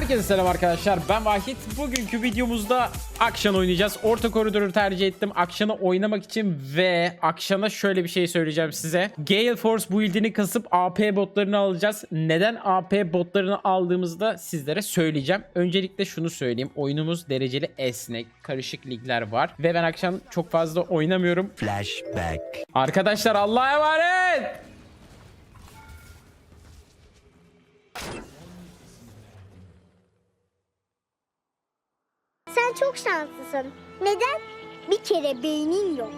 Herkese selam arkadaşlar ben Vahit. Bugünkü videomuzda Akşan oynayacağız. Orta koridoru tercih ettim Akşan'ı oynamak için ve Akşan'a şöyle bir şey söyleyeceğim size. Gale Force build'ini kasıp AP botlarını alacağız. Neden AP botlarını aldığımızda sizlere söyleyeceğim. Öncelikle şunu söyleyeyim. Oyunumuz dereceli esnek, karışık ligler var ve ben Akşan çok fazla oynamıyorum. Flashback. Arkadaşlar Allah'a emanet. Sen çok şanslısın. Neden? Bir kere beynin yok.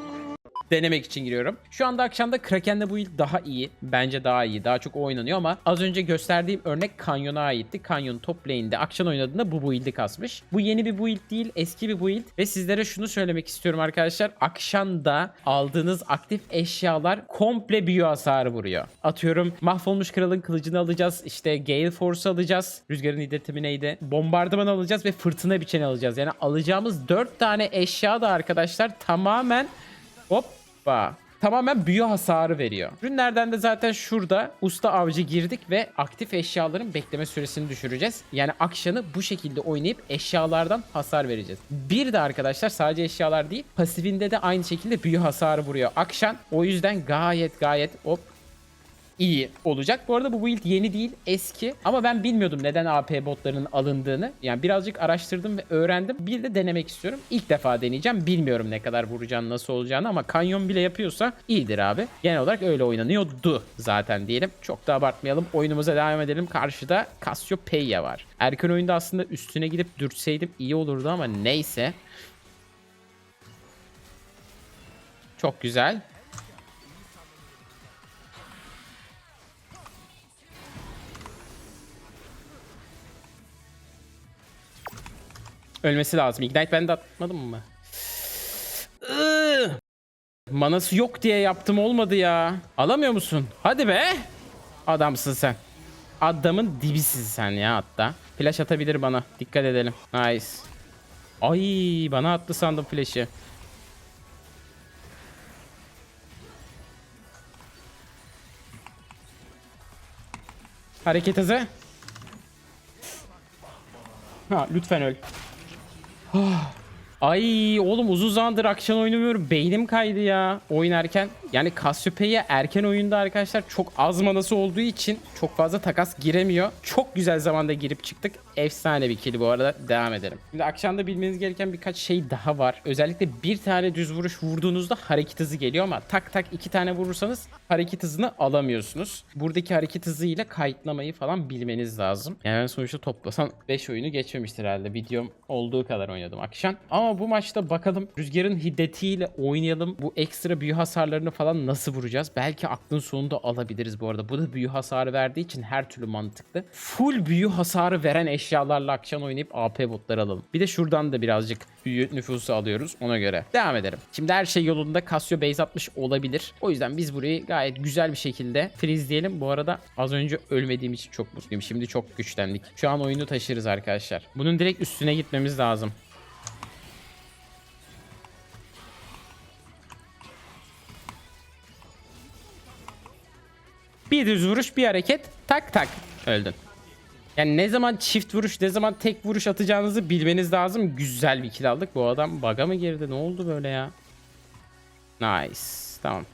Denemek için giriyorum. Şu anda akşamda Kraken'de bu build daha iyi. Bence daha iyi. Daha çok oynanıyor ama az önce gösterdiğim örnek Kanyon'a aitti. Kanyon top lane'de akşam oynadığında bu build'i kasmış. Bu yeni bir build değil, eski bir build ve sizlere şunu söylemek istiyorum arkadaşlar. Akşamda aldığınız aktif eşyalar komple büyü hasarı vuruyor. Atıyorum mahvolmuş kralın kılıcını alacağız. İşte Gale Force alacağız. Rüzgarın iddetimi neydi? Bombardıman alacağız ve fırtına biçeni alacağız. Yani alacağımız 4 tane eşya da arkadaşlar tamamen Hoppa. Tamamen büyü hasarı veriyor. Ürünlerden de zaten şurada usta avcı girdik ve aktif eşyaların bekleme süresini düşüreceğiz. Yani akşamı bu şekilde oynayıp eşyalardan hasar vereceğiz. Bir de arkadaşlar sadece eşyalar değil pasifinde de aynı şekilde büyü hasarı vuruyor. Akşam o yüzden gayet gayet hop iyi olacak. Bu arada bu build yeni değil eski ama ben bilmiyordum neden AP botlarının alındığını. Yani birazcık araştırdım ve öğrendim. Bir de denemek istiyorum. İlk defa deneyeceğim. Bilmiyorum ne kadar vuracağını nasıl olacağını ama kanyon bile yapıyorsa iyidir abi. Genel olarak öyle oynanıyordu zaten diyelim. Çok da abartmayalım. Oyunumuza devam edelim. Karşıda Cassiopeia var. Erken oyunda aslında üstüne gidip dürtseydim iyi olurdu ama neyse. Çok güzel. Ölmesi lazım. Ignite ben de atmadım mı? Manası yok diye yaptım olmadı ya. Alamıyor musun? Hadi be. Adamsın sen. Adamın dibisin sen ya hatta. Flash atabilir bana. Dikkat edelim. Nice. Ay bana attı sandım flash'ı. Hareket hızı. Ha lütfen öl. Ay oğlum uzun zamandır akşam oynamıyorum. Beynim kaydı ya oynarken. Yani Cassiopeia erken oyunda arkadaşlar çok az manası olduğu için çok fazla takas giremiyor. Çok güzel zamanda girip çıktık. Efsane bir kill bu arada. Devam edelim. Şimdi akşamda bilmeniz gereken birkaç şey daha var. Özellikle bir tane düz vuruş vurduğunuzda hareket hızı geliyor ama tak tak iki tane vurursanız hareket hızını alamıyorsunuz. Buradaki hareket hızıyla kayıtlamayı falan bilmeniz lazım. Yani sonuçta toplasan 5 oyunu geçmemiştir herhalde. Videom olduğu kadar oynadım akşam. Ama bu maçta bakalım rüzgarın hiddetiyle oynayalım. Bu ekstra büyü hasarlarını falan nasıl vuracağız? Belki aklın sonunda alabiliriz bu arada. Bu da büyü hasarı verdiği için her türlü mantıklı. Full büyü hasarı veren eşyalarla akşam oynayıp AP botları alalım. Bir de şuradan da birazcık nüfusu alıyoruz ona göre. Devam edelim. Şimdi her şey yolunda Casio base atmış olabilir. O yüzden biz burayı gayet güzel bir şekilde freezeleyelim. Bu arada az önce ölmediğim için çok mutluyum. Şimdi çok güçlendik. Şu an oyunu taşırız arkadaşlar. Bunun direkt üstüne gitmemiz lazım. Bir düz vuruş bir hareket tak tak öldün. Yani ne zaman çift vuruş ne zaman tek vuruş atacağınızı bilmeniz lazım. Güzel bir kill aldık. Bu adam baga mı girdi? Ne oldu böyle ya? Nice. Tamam.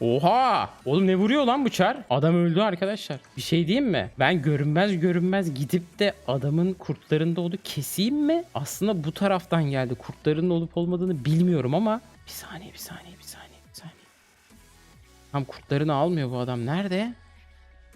Oha! Oğlum ne vuruyor lan bu çar? Adam öldü arkadaşlar. Bir şey diyeyim mi? Ben görünmez görünmez gidip de adamın kurtlarında olduğu keseyim mi? Aslında bu taraftan geldi. Kurtların olup olmadığını bilmiyorum ama bir saniye bir saniye bir saniye. Tam kurtlarını almıyor bu adam. Nerede?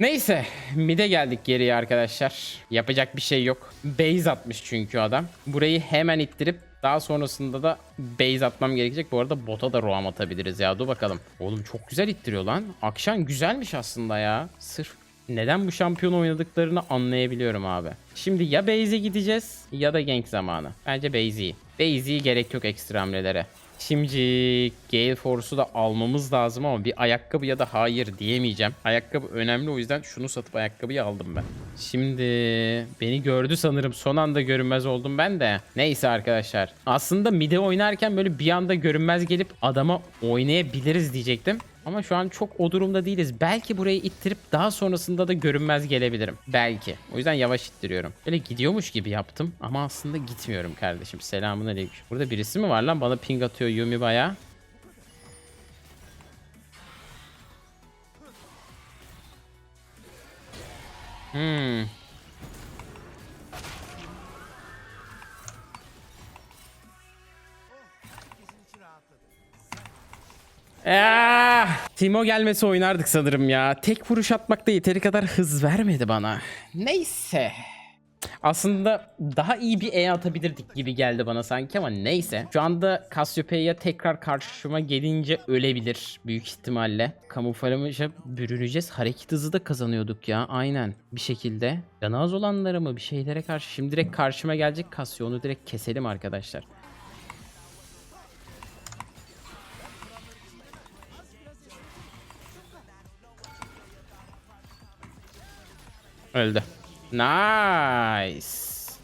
Neyse mide geldik geriye arkadaşlar. Yapacak bir şey yok. Base atmış çünkü adam. Burayı hemen ittirip daha sonrasında da base atmam gerekecek. Bu arada bota da roam atabiliriz ya. Dur bakalım. Oğlum çok güzel ittiriyor lan. Akşam güzelmiş aslında ya. Sırf neden bu şampiyon oynadıklarını anlayabiliyorum abi. Şimdi ya base'e gideceğiz ya da gank zamanı. Bence base'i. Base'i gerek yok ekstra hamlelere. Şimdi Gale Force'u da almamız lazım ama bir ayakkabı ya da hayır diyemeyeceğim. Ayakkabı önemli o yüzden şunu satıp ayakkabıyı aldım ben. Şimdi beni gördü sanırım. Son anda görünmez oldum ben de. Neyse arkadaşlar. Aslında mide oynarken böyle bir anda görünmez gelip adama oynayabiliriz diyecektim. Ama şu an çok o durumda değiliz. Belki burayı ittirip daha sonrasında da görünmez gelebilirim. Belki. O yüzden yavaş ittiriyorum. Böyle gidiyormuş gibi yaptım ama aslında gitmiyorum kardeşim. Selamun aleyküm. Burada birisi mi var lan? Bana ping atıyor Yumi baya. Hmm. Ah, Timo gelmesi oynardık sanırım ya. Tek vuruş atmakta yeteri kadar hız vermedi bana. Neyse. Aslında daha iyi bir E atabilirdik gibi geldi bana sanki ama neyse. Şu anda Cassiopeia'ya tekrar karşıma gelince ölebilir büyük ihtimalle. Kamuflaja bürüneceğiz. Hareket hızı da kazanıyorduk ya aynen bir şekilde. Canı az olanlara mı bir şeylere karşı. Şimdi direkt karşıma gelecek Cassio onu direkt keselim arkadaşlar. Öldü. Nice.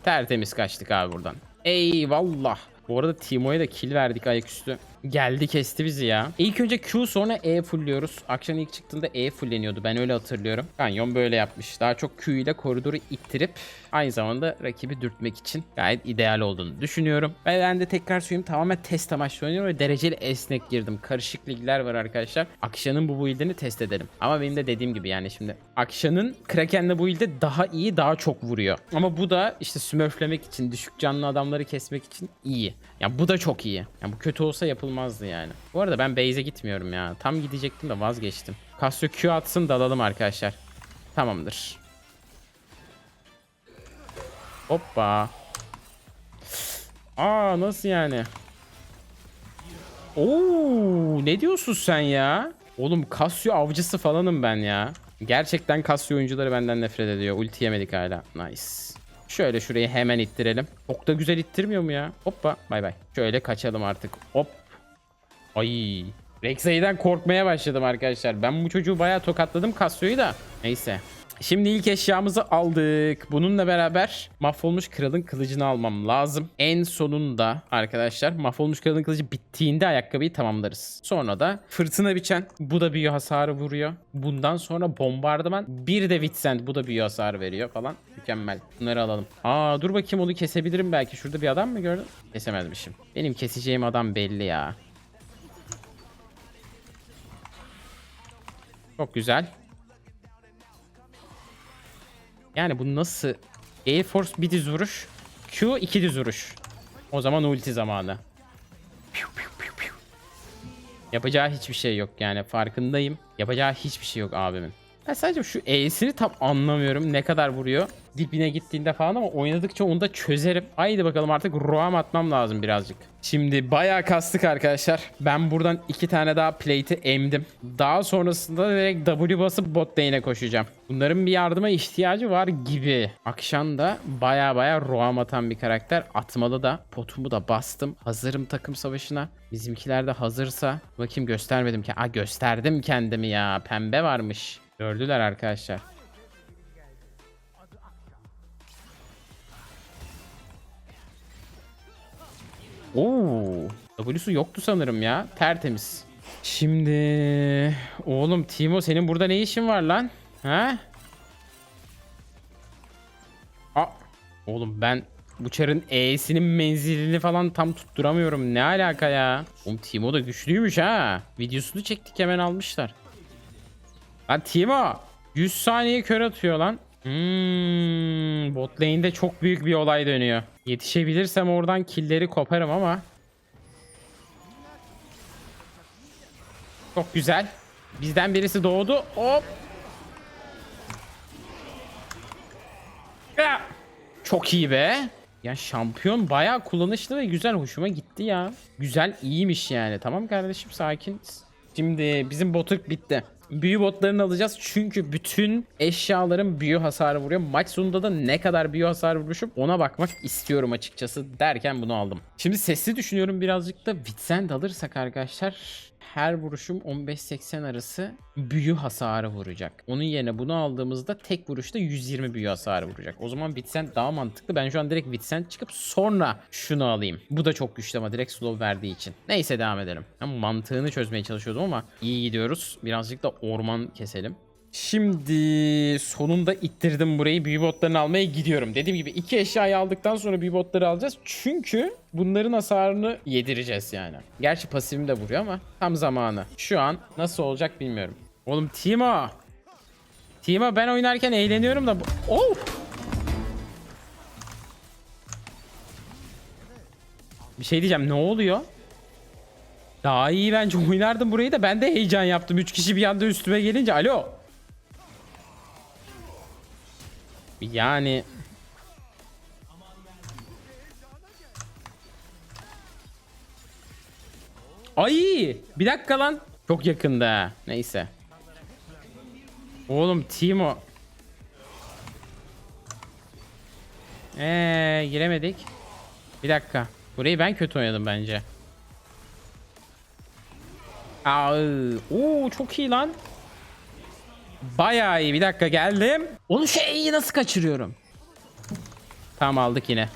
Tertemiz kaçtık abi buradan. Eyvallah. Bu arada Timo'ya da kill verdik ayaküstü. Geldi kesti bizi ya. İlk önce Q sonra E fullliyoruz. Akşam ilk çıktığında E fulleniyordu. Ben öyle hatırlıyorum. Kanyon böyle yapmış. Daha çok Q ile koridoru ittirip aynı zamanda rakibi dürtmek için gayet ideal olduğunu düşünüyorum. Ve ben de tekrar söyleyeyim tamamen test amaçlı oynuyorum ve dereceli esnek girdim. Karışık ligler var arkadaşlar. Akşan'ın bu build'ini test edelim. Ama benim de dediğim gibi yani şimdi Akşan'ın Kraken'le bu build'de daha iyi daha çok vuruyor. Ama bu da işte smurflemek için düşük canlı adamları kesmek için iyi. Ya bu da çok iyi. Ya bu kötü olsa yapılmazdı yani. Bu arada ben base'e gitmiyorum ya. Tam gidecektim de vazgeçtim. Casio Q atsın dalalım arkadaşlar. Tamamdır. Hoppa. Aa nasıl yani? Oo ne diyorsun sen ya? Oğlum Casio avcısı falanım ben ya. Gerçekten Casio oyuncuları benden nefret ediyor. Ulti yemedik hala. Nice. Şöyle şurayı hemen ittirelim. Çok da güzel ittirmiyor mu ya? Hoppa bay bay. Şöyle kaçalım artık. Hop. Ay. Rek'Sai'den korkmaya başladım arkadaşlar. Ben bu çocuğu bayağı tokatladım Casio'yu da. Neyse. Şimdi ilk eşyamızı aldık. Bununla beraber mahvolmuş kralın kılıcını almam lazım. En sonunda arkadaşlar mahvolmuş kralın kılıcı bittiğinde ayakkabıyı tamamlarız. Sonra da fırtına biçen bu da büyü hasarı vuruyor. Bundan sonra bombardıman bir de Vitsend bu da büyü hasarı veriyor falan. Mükemmel. Bunları alalım. Aa dur bakayım onu kesebilirim belki. Şurada bir adam mı gördün? Kesemezmişim. Benim keseceğim adam belli ya. Çok güzel. Yani bu nasıl? Air Force bir düz vuruş. Q iki düz vuruş. O zaman ulti zamanı. Yapacağı hiçbir şey yok yani farkındayım. Yapacağı hiçbir şey yok abimin. Ben sadece şu E'sini tam anlamıyorum ne kadar vuruyor. Dibine gittiğinde falan ama oynadıkça onu da çözerim. Haydi bakalım artık roam atmam lazım birazcık. Şimdi bayağı kastık arkadaşlar. Ben buradan iki tane daha plate'i emdim. Daha sonrasında direkt W basıp bot lane'e koşacağım. Bunların bir yardıma ihtiyacı var gibi. Akşam da baya baya roam atan bir karakter. Atmalı da potumu da bastım. Hazırım takım savaşına. Bizimkiler de hazırsa. Bakayım göstermedim ki. Aa gösterdim kendimi ya. Pembe varmış. Gördüler arkadaşlar. Oo, W'su yoktu sanırım ya. Tertemiz. Şimdi oğlum Timo senin burada ne işin var lan? Ha? Aa, oğlum ben bu çarın E'sinin menzilini falan tam tutturamıyorum. Ne alaka ya? Oğlum Timo da güçlüymüş ha. Videosunu çektik hemen almışlar. Lan Timo 100 saniye kör atıyor lan. Hmm, bot lane'de çok büyük bir olay dönüyor. Yetişebilirsem oradan killleri koparım ama. Çok güzel. Bizden birisi doğdu. Hop. Çok iyi be. Ya şampiyon bayağı kullanışlı ve güzel. Hoşuma gitti ya. Güzel iyiymiş yani. Tamam kardeşim sakin. Şimdi bizim botuk bitti. Büyü botlarını alacağız çünkü bütün eşyaların büyü hasarı vuruyor. Maç sonunda da ne kadar büyü hasarı vurmuşum ona bakmak istiyorum açıkçası derken bunu aldım. Şimdi sesli düşünüyorum birazcık da Vitsend alırsak arkadaşlar her vuruşum 15-80 arası büyü hasarı vuracak. Onun yerine bunu aldığımızda tek vuruşta 120 büyü hasarı vuracak. O zaman Vincent daha mantıklı. Ben şu an direkt Vincent çıkıp sonra şunu alayım. Bu da çok güçlü ama direkt slow verdiği için. Neyse devam edelim. Ben mantığını çözmeye çalışıyordum ama iyi gidiyoruz. Birazcık da orman keselim. Şimdi sonunda ittirdim burayı. Büyü botlarını almaya gidiyorum. Dediğim gibi iki eşyayı aldıktan sonra büyü botları alacağız. Çünkü bunların hasarını yedireceğiz yani. Gerçi pasifim de vuruyor ama tam zamanı. Şu an nasıl olacak bilmiyorum. Oğlum Timo. Timo ben oynarken eğleniyorum da... Oh! Bir şey diyeceğim ne oluyor? Daha iyi bence oynardım burayı da ben de heyecan yaptım. 3 kişi bir anda üstüme gelince alo. Yani Ay bir dakika lan. Çok yakında. Neyse. Oğlum Timo. Eee giremedik. Bir dakika. Burayı ben kötü oynadım bence. Aa, oo çok iyi lan. Bayağı iyi. Bir dakika geldim. Oğlum şu E'yi nasıl kaçırıyorum? Tamam aldık yine.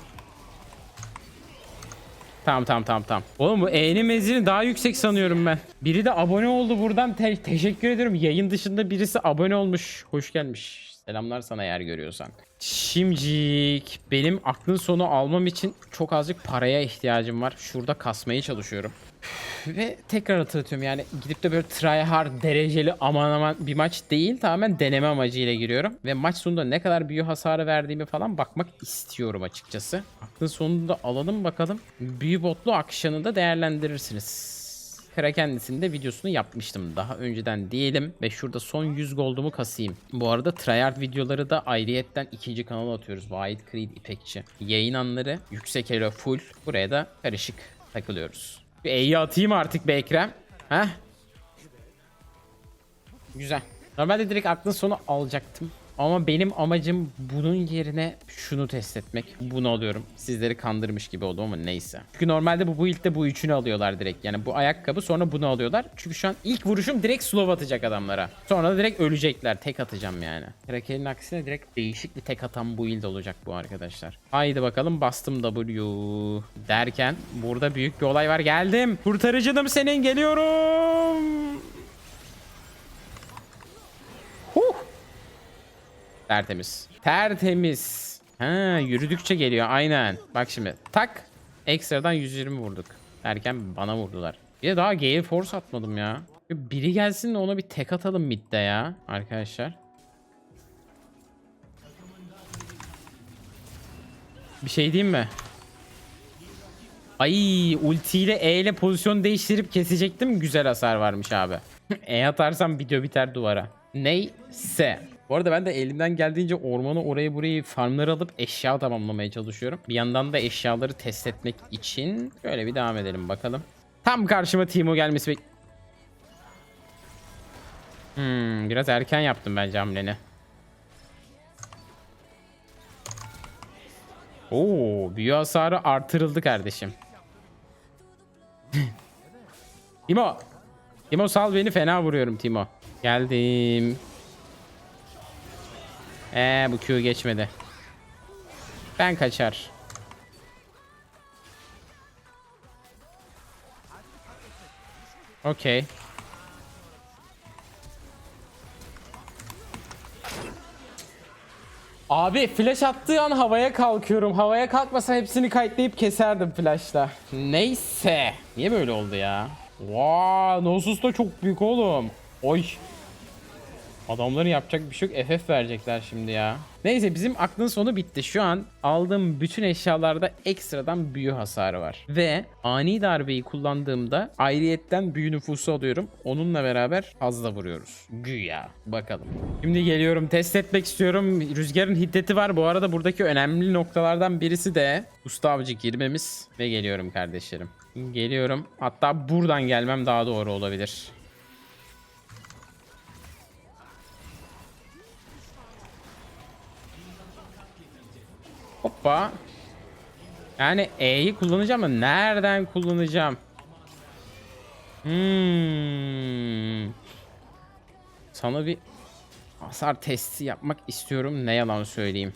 Tamam tamam tamam tamam. Oğlum bu E'nin menzili daha yüksek sanıyorum ben. Biri de abone oldu buradan. Te- teşekkür ederim. Yayın dışında birisi abone olmuş. Hoş gelmiş. Selamlar sana eğer görüyorsan. Şimdicik benim aklın sonu almam için çok azıcık paraya ihtiyacım var. Şurada kasmaya çalışıyorum. Ve tekrar hatırlatıyorum yani gidip de böyle tryhard dereceli aman aman bir maç değil tamamen deneme amacıyla giriyorum. Ve maç sonunda ne kadar büyü hasarı verdiğimi falan bakmak istiyorum açıkçası. Aklın sonunda alalım bakalım. Büyü botlu akşamını da değerlendirirsiniz. Kara kendisinin de videosunu yapmıştım daha önceden diyelim ve şurada son 100 goldumu kasayım. Bu arada tryhard videoları da ayrıyetten ikinci kanala atıyoruz. Vahit Creed İpekçi. Yayın anları yüksek elo full. Buraya da karışık takılıyoruz. Bir E'yi atayım artık be Ekrem. Heh. Güzel. Normalde direkt aklın sonu alacaktım. Ama benim amacım bunun yerine şunu test etmek. Bunu alıyorum. Sizleri kandırmış gibi oldu ama neyse. Çünkü normalde bu build'de bu üçünü alıyorlar direkt. Yani bu ayakkabı sonra bunu alıyorlar. Çünkü şu an ilk vuruşum direkt slow atacak adamlara. Sonra da direkt ölecekler. Tek atacağım yani. Kraken'in aksine direkt değişik bir tek atan build olacak bu arkadaşlar. Haydi bakalım bastım W derken burada büyük bir olay var. Geldim. Kurtarıcınım senin geliyorum. Tertemiz. Tertemiz. Ha yürüdükçe geliyor aynen. Bak şimdi tak. Ekstradan 120 vurduk. Derken bana vurdular. Bir de daha Gale Force atmadım ya. Biri gelsin de ona bir tek atalım midde ya arkadaşlar. Bir şey diyeyim mi? Ay ultiyle E ile pozisyon değiştirip kesecektim. Güzel hasar varmış abi. e atarsam video biter duvara. Neyse. Bu arada ben de elimden geldiğince ormanı orayı burayı farmları alıp eşya tamamlamaya çalışıyorum. Bir yandan da eşyaları test etmek için şöyle bir devam edelim bakalım. Tam karşıma Timo gelmesi bek... Hmm, biraz erken yaptım bence hamleni. Oo, büyü hasarı artırıldı kardeşim. Timo. Timo sal beni fena vuruyorum Timo. Geldim. Ee bu Q geçmedi. Ben kaçar. Okey. Abi flash attığı an havaya kalkıyorum. Havaya kalkmasa hepsini kayıtlayıp keserdim flashla. Neyse. Niye böyle oldu ya? Vaa, Nosus da çok büyük oğlum. Oy. Adamların yapacak bir şey yok. FF verecekler şimdi ya. Neyse bizim aklın sonu bitti. Şu an aldığım bütün eşyalarda ekstradan büyü hasarı var. Ve ani darbeyi kullandığımda ayrıyetten büyü nüfusu alıyorum. Onunla beraber fazla vuruyoruz. Güya. Bakalım. Şimdi geliyorum test etmek istiyorum. Rüzgarın hiddeti var. Bu arada buradaki önemli noktalardan birisi de usta avcı girmemiz. Ve geliyorum kardeşlerim. Geliyorum. Hatta buradan gelmem daha doğru olabilir. Hoppa. Yani E'yi kullanacağım ama nereden kullanacağım? Hmm. Sana bir hasar testi yapmak istiyorum. Ne yalan söyleyeyim.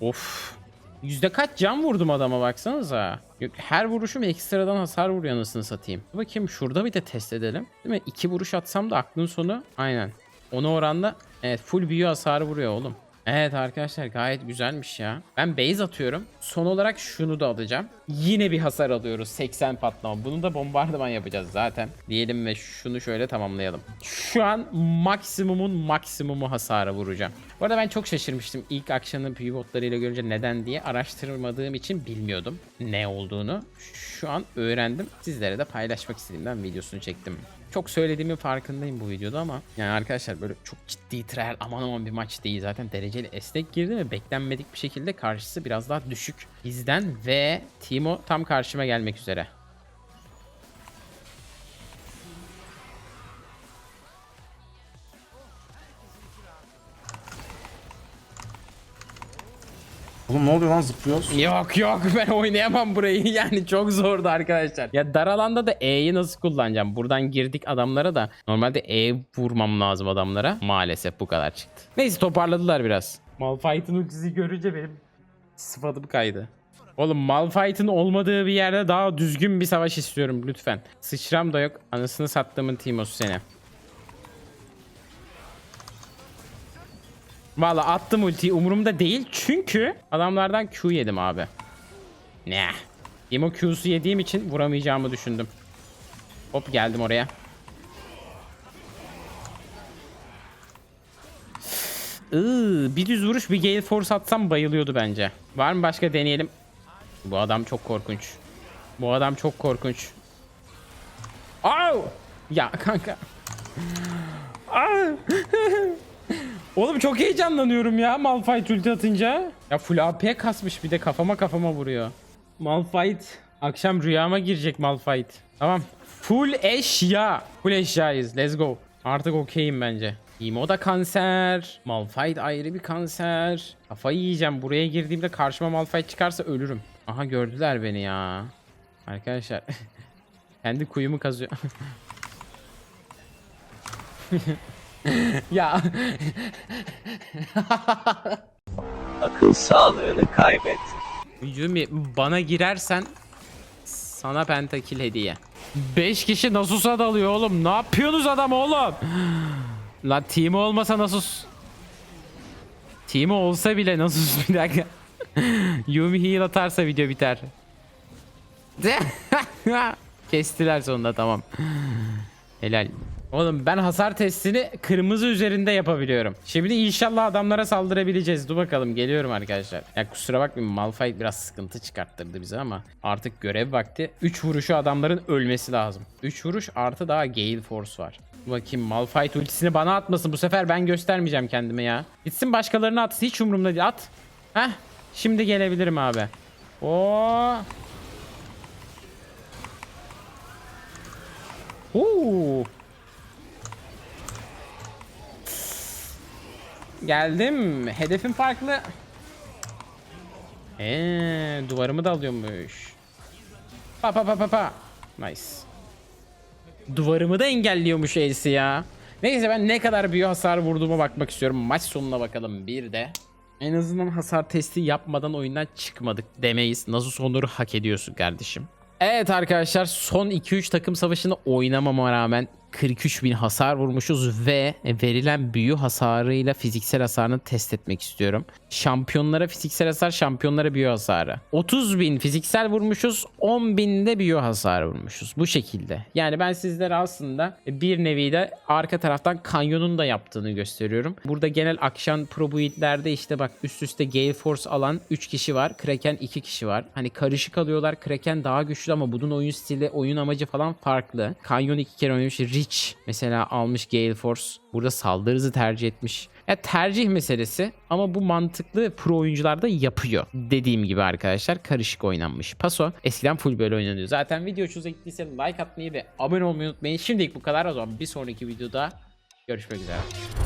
Of. Yüzde kaç can vurdum adama baksanıza. Her vuruşum ekstradan hasar vuruyor anasını satayım. Bakayım şurada bir de test edelim. Değil mi? İki vuruş atsam da aklın sonu aynen. Ona oranda evet full büyü hasarı vuruyor oğlum. Evet arkadaşlar gayet güzelmiş ya. Ben base atıyorum. Son olarak şunu da alacağım. Yine bir hasar alıyoruz. 80 patlama. Bunu da bombardıman yapacağız zaten. Diyelim ve şunu şöyle tamamlayalım. Şu an maksimumun maksimumu hasara vuracağım. Bu arada ben çok şaşırmıştım. İlk akşamın pivotlarıyla görünce neden diye araştırmadığım için bilmiyordum ne olduğunu. Şu an öğrendim. Sizlere de paylaşmak istediğimden videosunu çektim. Çok söylediğimin farkındayım bu videoda ama yani arkadaşlar böyle çok ciddi trial aman aman bir maç değil. Zaten dereceli esnek girdi ve beklenmedik bir şekilde karşısı biraz daha düşük bizden ve Timo tam karşıma gelmek üzere. Oğlum ne oluyor lan zıplıyoruz? Yok yok ben oynayamam burayı yani çok zordu arkadaşlar. Ya dar alanda da E'yi nasıl kullanacağım? Buradan girdik adamlara da normalde E vurmam lazım adamlara. Maalesef bu kadar çıktı. Neyse toparladılar biraz. Malphite'ın ultisi görünce benim sıfatım kaydı. Oğlum Malphite'ın olmadığı bir yerde daha düzgün bir savaş istiyorum lütfen. Sıçram da yok. Anasını sattığımın Timos'u seni. Valla attım ultiyi umurumda değil çünkü adamlardan Q yedim abi. Ne? Timo Q'su yediğim için vuramayacağımı düşündüm. Hop geldim oraya. Iıı, bir düz vuruş bir Gale Force atsam bayılıyordu bence. Var mı başka deneyelim. Bu adam çok korkunç. Bu adam çok korkunç. Au! Ya kanka. Au! Oğlum çok heyecanlanıyorum ya Malphite ulti atınca. Ya full AP kasmış bir de kafama kafama vuruyor. Malphite. Akşam rüyama girecek Malphite. Tamam. Full eşya. Full eşyayız. Let's go. Artık okeyim bence. Imo da kanser. Malphite ayrı bir kanser. Kafayı yiyeceğim. Buraya girdiğimde karşıma Malphite çıkarsa ölürüm. Aha gördüler beni ya. Arkadaşlar. Kendi kuyumu kazıyor. ya Akıl sağlığını kaybet. Yumi bana girersen sana pentakil hediye. 5 kişi Nasus'a dalıyor oğlum. Ne yapıyorsunuz adam oğlum? La Timo olmasa Nasus. Timo olsa bile Nasus bir dakika. Yumi heal atarsa video biter. Kestiler sonunda tamam. Helal. Oğlum ben hasar testini kırmızı üzerinde yapabiliyorum. Şimdi inşallah adamlara saldırabileceğiz. Dur bakalım geliyorum arkadaşlar. Ya kusura bakmayın Malphite biraz sıkıntı çıkarttırdı bize ama artık görev vakti. 3 vuruşu adamların ölmesi lazım. 3 vuruş artı daha Gale Force var. Bakayım Malphite ultisini bana atmasın. Bu sefer ben göstermeyeceğim kendime ya. Gitsin başkalarına atsın. Hiç umurumda değil. At. Heh. Şimdi gelebilirim abi. Oo. Oo. Geldim. Hedefim farklı. Eee duvarımı da alıyormuş. Pa pa pa pa pa. Nice. Duvarımı da engelliyormuş Elsi ya. Neyse ben ne kadar büyü hasar vurduğuma bakmak istiyorum. Maç sonuna bakalım bir de. En azından hasar testi yapmadan oyundan çıkmadık demeyiz. Nasıl sonları hak ediyorsun kardeşim. Evet arkadaşlar son 2-3 takım savaşını oynamama rağmen 43 bin hasar vurmuşuz ve verilen büyü hasarıyla fiziksel hasarını test etmek istiyorum. Şampiyonlara fiziksel hasar, şampiyonlara büyü hasarı. 30 bin fiziksel vurmuşuz, 10 bin de büyü hasarı vurmuşuz. Bu şekilde. Yani ben sizlere aslında bir nevi de arka taraftan kanyonun da yaptığını gösteriyorum. Burada genel akşam pro build'lerde işte bak üst üste Gale Force alan 3 kişi var. Kraken 2 kişi var. Hani karışık alıyorlar. Kraken daha güçlü ama bunun oyun stili, oyun amacı falan farklı. Kanyon 2 kere oynamış. Rich mesela almış Gale Force. Burada saldırı hızı tercih etmiş. Ya tercih meselesi ama bu mantıklı pro oyuncular da yapıyor. Dediğim gibi arkadaşlar karışık oynanmış. Paso eskiden full böyle oynanıyor. Zaten video hoşunuza gittiyse like atmayı ve abone olmayı unutmayın. Şimdilik bu kadar. O zaman bir sonraki videoda görüşmek üzere.